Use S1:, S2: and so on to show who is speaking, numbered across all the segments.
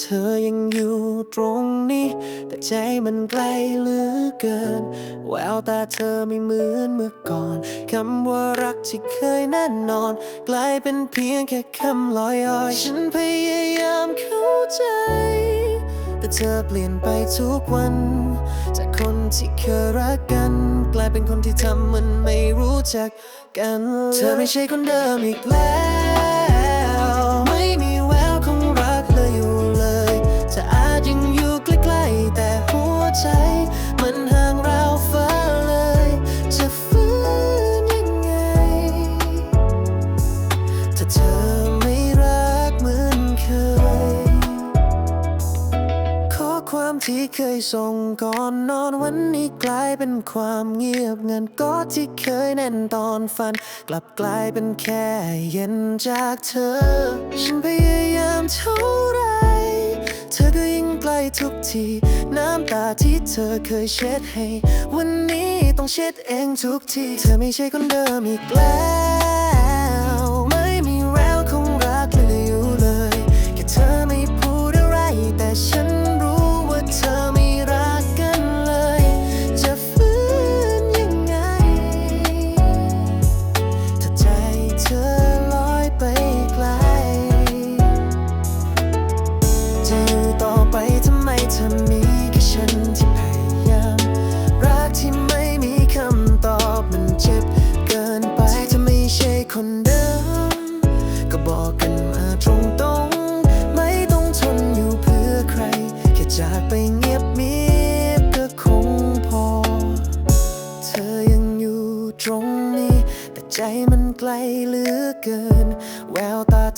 S1: เธอยังอยู่ตรงนี้ แต่ใจมันไกลเหลือเกิน แววตาเธอไม่เหมือนเมื่อก่อน คำว่ารักที่เคยแน่นอน กลายเป็นเพียงแค่คำลอยๆฉันพยายามเข้าใจ แต่เธอเปลี่ยนไปทุกวัน จากคนที่เคยรักกัน กลายเป็นคนที่ทำมันไม่รู้จักกัน เธอไม่ใช่คนเดิมอีกแล้ว ที่เคยส่งก่อนนอนวันนี้กลายเป็นความเงียบเงินก็ที่เคยแน่นตอนฝัน กลับกลายเป็นแค่เย็นจากเธอ ฉันพยายามเท่าไร เธอก็ยิ่งใกล้ทุกที น้ำตาที่เธอเคยเช็ดให้ วันนี้ต้องเช็ดเองทุกที เธอไม่ใช่คนเดิมอีกแล้ว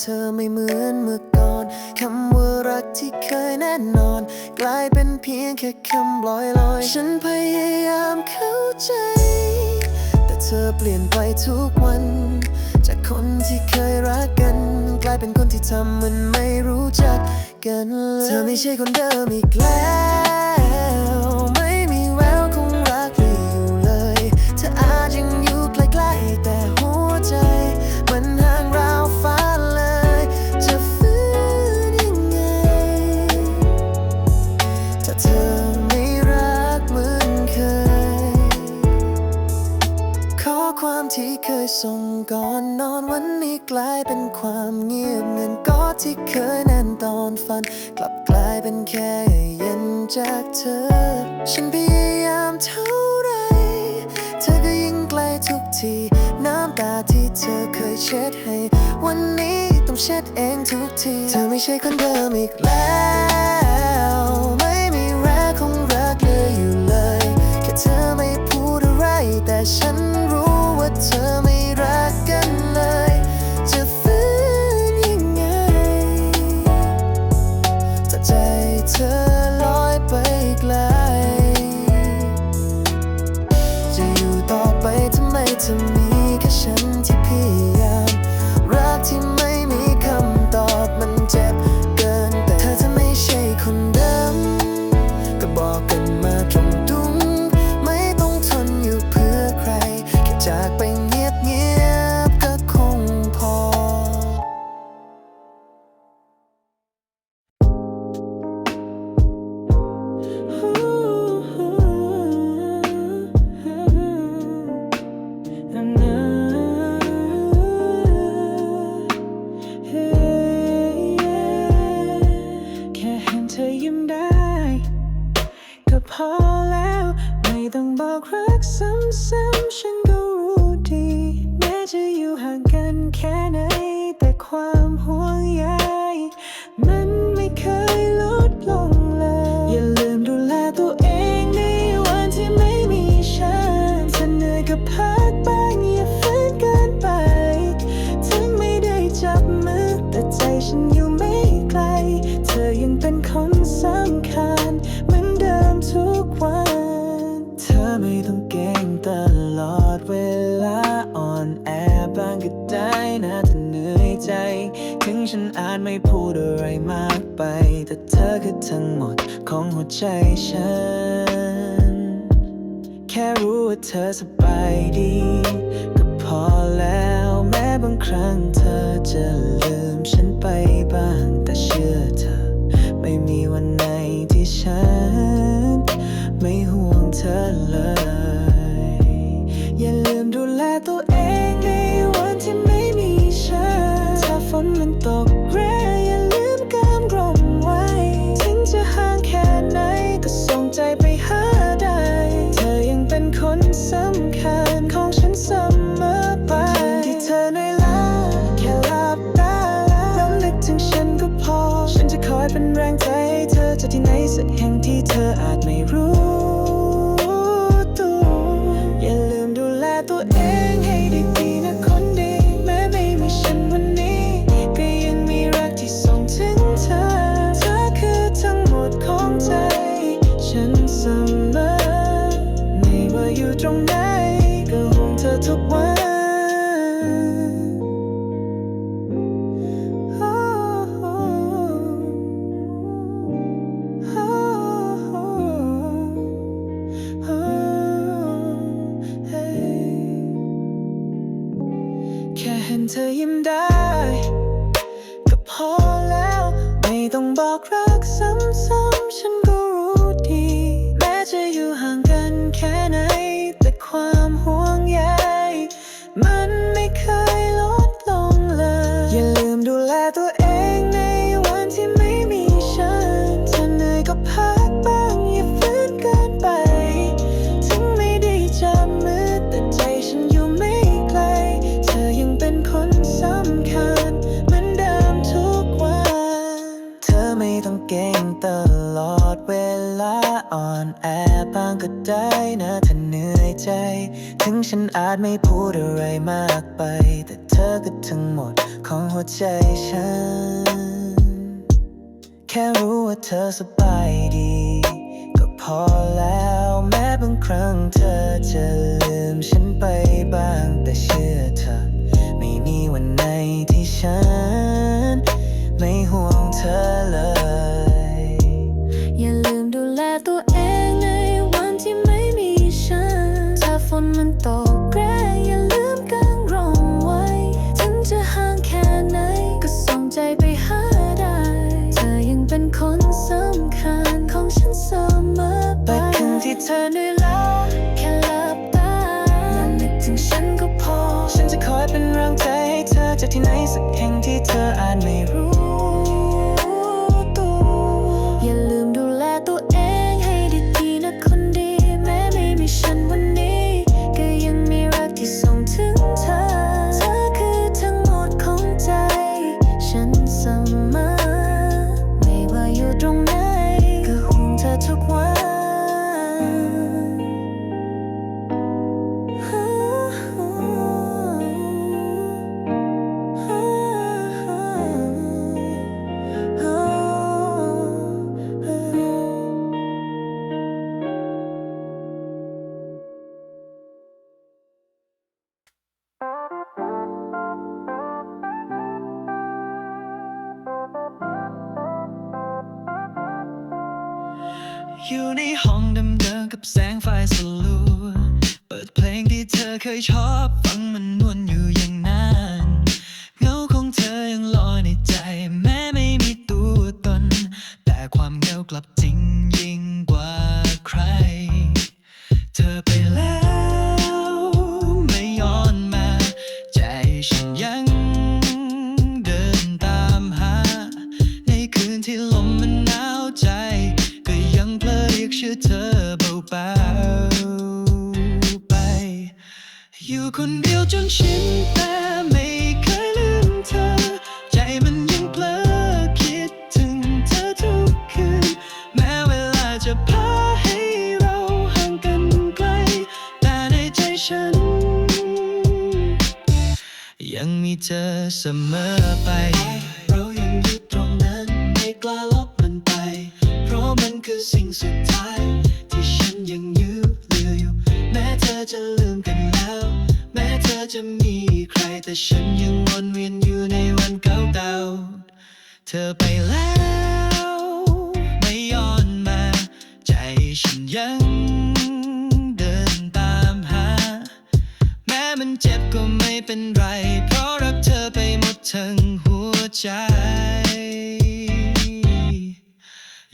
S1: เธอไม่เหมือนเมื่อก่อนคำว่ารักที่เคยแน่นอน กลายเป็นเพียงแค่คำลอยลอยๆฉันพยายามเข้าใจ แต่เธอเปลี่ยนไปทุกวัน จากคนที่เคยรักกัน กลายเป็นคนที่ทำมันไม่รู้จักกันเลยเธอไม่ใช่คนเดิมอีกแล้ว จากเธอ ฉันพยายามเท่าไรเธอก็ยิ่งไกลทุกที น้ำตาที่เธอเคยเช็ดให้ วันนี้ต้องเช็ดเองทุกที เธอไม่ใช่คนเดิมอีกแล้ว ใจฉัน แค่รู้
S2: ว่าเธอสบายดี ก็พอแล้วแม้บางครั้งเธอจะลืม ที่ไหนสักแห่งที่เธออาจไม่รู้ ได้นะถ้าเหนื่อยใจ ถึงฉันอาจไม่พูดอะไรมากไป แต่เธอก็ทั้งหมดของหัวใจฉัน แค่รู้ว่าเธอสบายดี ก็พอแล้วแม้บางครั้งเธอจะลืมฉันไปบ้าง แต่เชื่อเธอ ไม่มีวันไหนที่ฉัน ไม่ห่วงเธอเล
S3: ย
S2: แสงไฟสลัว เปิดเพลงที่เธอเคยชอบฟังมัน ฉันต่ไม่เคยลืมเธอ ใจมันยังเผลอคิดถึงเธอทุกคืน แม้เวลาจะพาให้เราห่างกันไกล แต่ในใจฉัน ยังมีเธอเสมอไป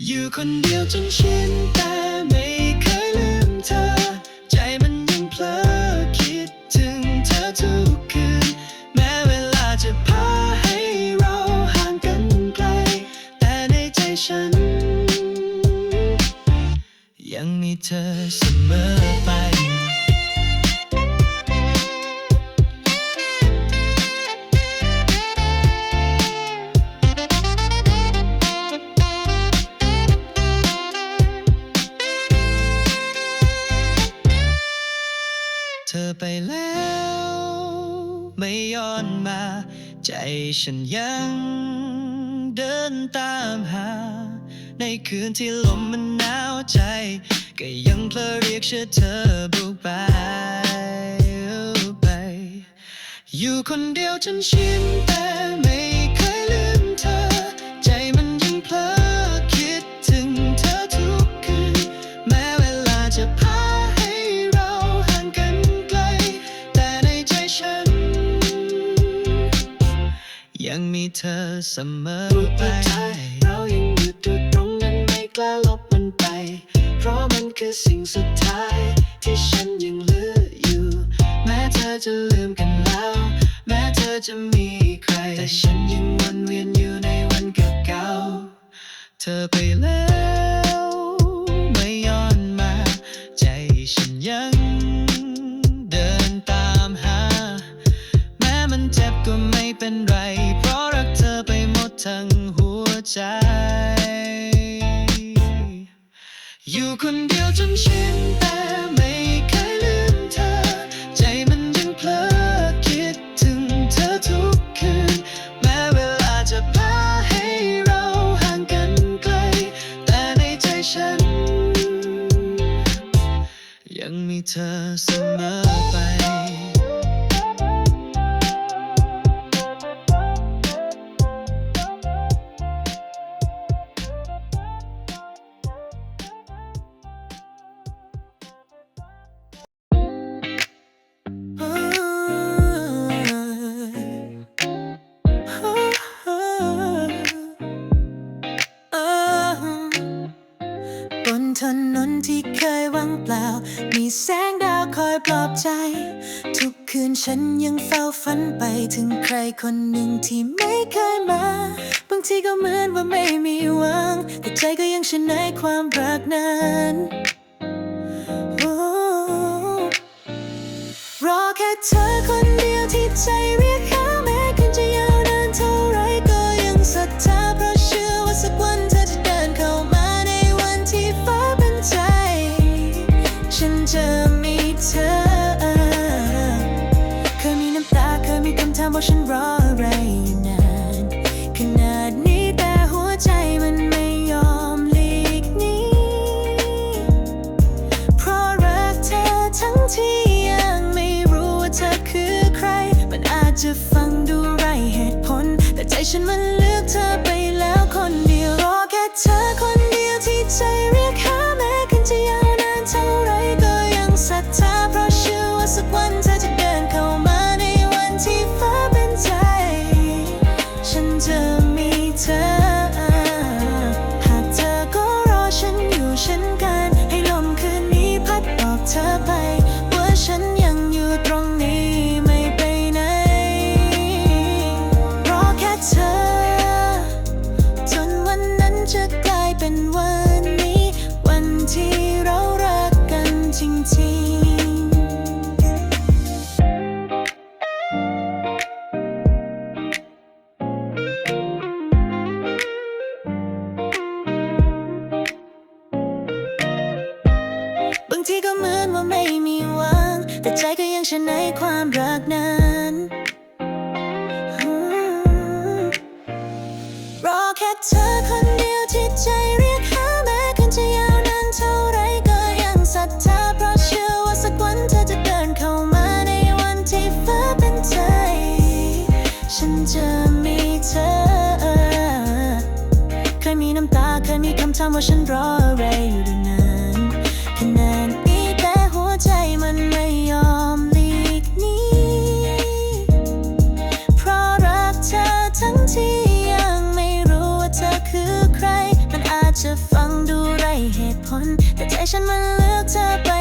S2: อยู่คนเดียวจนชินแต่ไม่เคยลืมเธอ ใจมันยังเพลอคิดถึงเธอทุกคืน แม้เวลาจะพาให้เราห่างกันไกล แต่ในใจฉัน ยังมีเธอเสมอ ใจฉันยังเดินตามหา ในคืนที่ลมมันหนาวใจ ก็ยังเพลอเรียกชื่อเธอบุกไปไป อยู่คนเดียวฉันชินแต่ไม่ สมอ
S1: รูป
S2: ไป
S1: ท้ายเรายังหยุดอยู่ตรงนั้นไม่กล้าลบมันไป เพราะมันคือสิ่งสุดท้าย ที่ฉันยังเหลืออยู่ แม้เธอจะลืมกันแล้ว แม้เธอจะมีใคร แต่ฉันยังวนเวียนอยู่ในวันเก่าๆ
S2: เธอไปแล้ว ใจ อยู่คนเดียวจนชินแต่ไม่เคยลืมเธอ ใจมันยังเพลอคิดถึงเธอทุกคืน แม้เวลาจะพาให้เราห่างกันไกล แต่ในใจฉัน ยังมีเธอเสมอ
S3: อยปลอบใจ ทุกคืนฉันยังเฝ้าฝันไปถึงใครคนหนึ่งที่ไม่เคยมา บางทีก็เหมือนว่าไม่มีหวัง แต่ใจก็ยังเชื่อในความรักนั้นรอแค่เธอคนเดียวที่ใจเรียกหา ว่าฉันรออะไรอยู่นานขนาดนี้แต่หัวใจมันไม่ยอมหลีกหนีเพราะรักเธอทั้งที่ยังไม่รู้ว่าเธอคือใคร มันอาจจะฟังดูไรเหตุผล แต่ใจฉันมันเลือกเธอไปแล้วคนเดียวรอแค่เธอคนเดียวที่ใจเรียกหาแม้คืนจะย เธอคนเดียวที่ใจเรียกหาแม้คืนจะยาวนานเท่าไรก็ยังศรัทธาเพราะเชื่อว่าสักวันเธอจะเดินเข้ามาในวันที่ฟ้าเป็นใจ ฉันจะมีเธอ เคยมีน้ำตาเคยมีคำถามว่าฉันรออะไรอยู่ ฉันมันเลือกเธอไป